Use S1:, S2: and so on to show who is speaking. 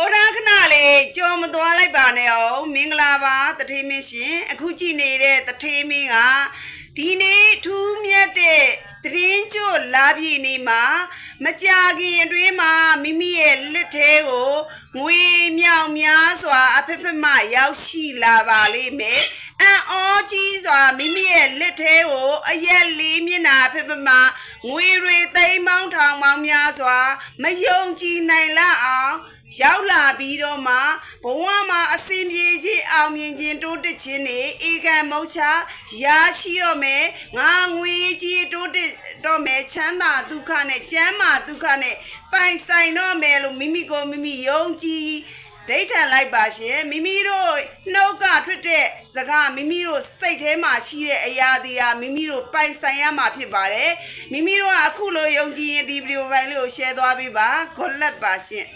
S1: ဟိုဒါခဏလေးကြော်မသွားလိုက်ပါနဲ့အောင်မင်္ဂလာပါတထေးမင်းရှင်အခုကြည့်နေတဲ့တထေးမင်းကဒီနေ့ထူးမြတ်တဲ့သတင်းကြိုလာပြည့်နေမှာမကြာခင်အတွင်းမှာမိမိရဲ့လက်ထဲကိုငွေမြောင်များစွာအဖက်ဖက်မှရောက်ရှိလာပါလိမ့်မယ်အံ့ဩကြီးစွာမိမိရဲ့လက်ထဲကိုအရက်လေးမျက်နှာအဖက်ဖက်မှငွေတွေသိမ်းပေါင်းထောင်ပေါင်း များစွာ မယုံကြည်နိုင်လောက်အောင် ရောက်လာပြီးတော့မှဘဝမှာအစဉ်ပြေခြင်းအောင်မြင်ခြင်းတိုးတက်ခြင်းနဲ့ဧကံမုတ်ချရရှိတော့မယ်ငါငွေကြီးတိုးတက်တော့မယ်ချမ်းသာဒုက္ခနဲ့ကျမ်းမာဒုက္ခနဲ့ပိုင်ဆိုင်တော့မယ်လို့မိမိကိုမိမိယုံကြည် ဒိဋ္ဌံလိုက်ပါရှင်မိမိတို့နှုတ်ကထွက်တဲ့စကားမိမိတို့စိတ်ထဲမှာရှိတဲ့အရာတွေဟာမိမိတို့ပိုင်ဆိုင်ရမှာဖြစ်ပါတယ်မိမိတို့ကအခုလိုယုံကြည်ရင်ဒီဗီဒီယိုဖိုင်လေးကို share သွားပေးပါ good luck ပါရှင်